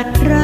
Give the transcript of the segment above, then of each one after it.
atrás.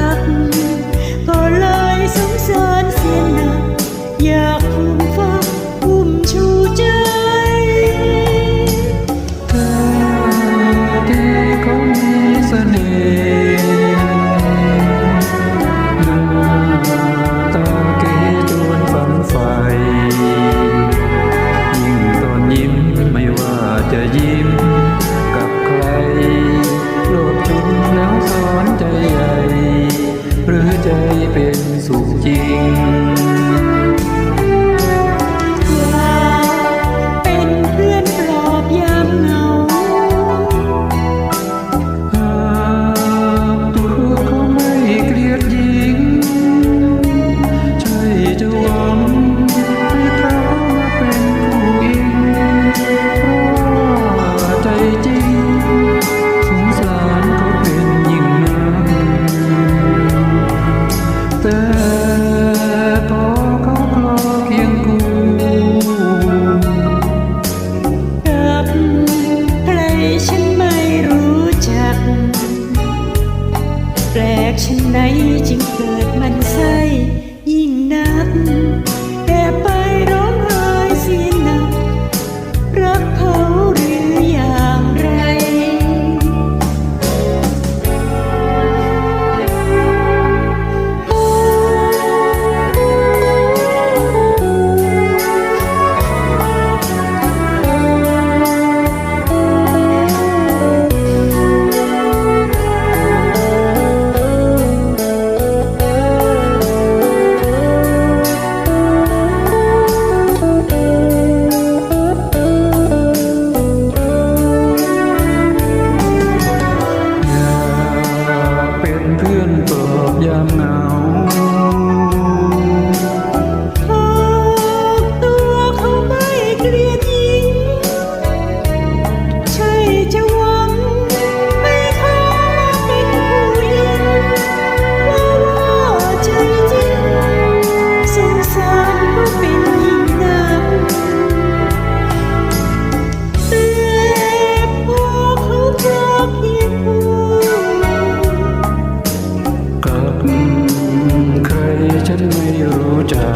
กฉันไหนจึงเกิดมันใส่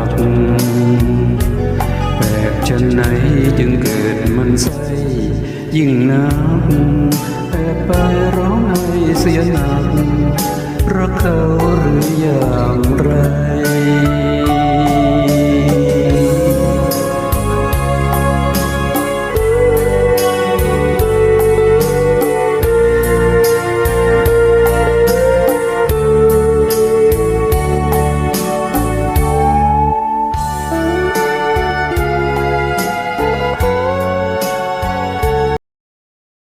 บแบบกชันไหนจึงเกิดมันใสยิ่งนับแอบไปร้องไห้เสียนา